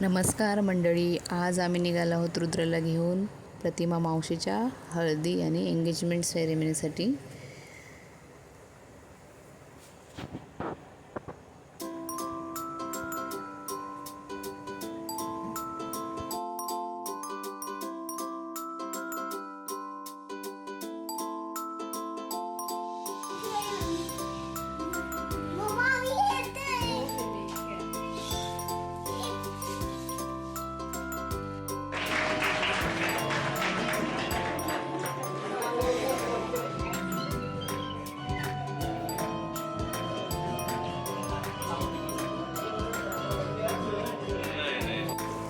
नमस्कार मंडळी आज आम्ही निघालो आहोत रुद्रला घेऊन प्रतिमा मावशीच्या हळदी आणि एंगेजमेंट सेरेमनीसाठी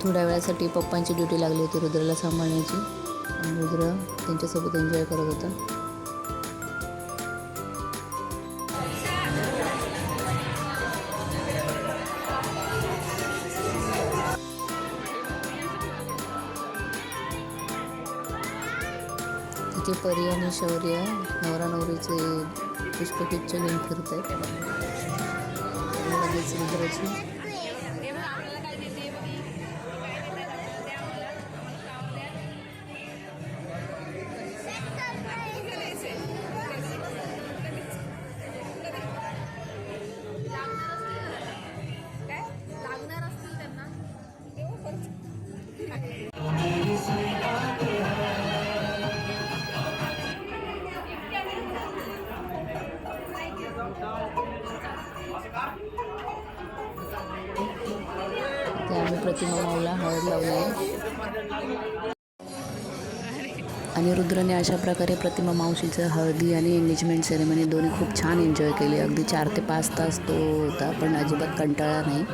थोड्या वेळासाठी पप्पांची ड्युटी लागली होती रुद्रला सांभाळण्याची. आणि रुद्र त्यांच्यासोबत एन्जॉय करत होता. तिथे परी आणि शौर्य नवरा नवरीचे पुष्पगुच्छ घेऊन फिरत आहेत लगेच रुद्राची आम्ही प्रतिमा माऊला हळद लावली आहे. आणि रुद्रने अशा प्रकारे प्रतिमा मावशीचं हळदी आणि एंगेजमेंट सेरेमनी दोन्ही खूप छान एन्जॉय केली. अगदी चार ते पाच तास तो होता पण अजिबात कंटाळा नाही.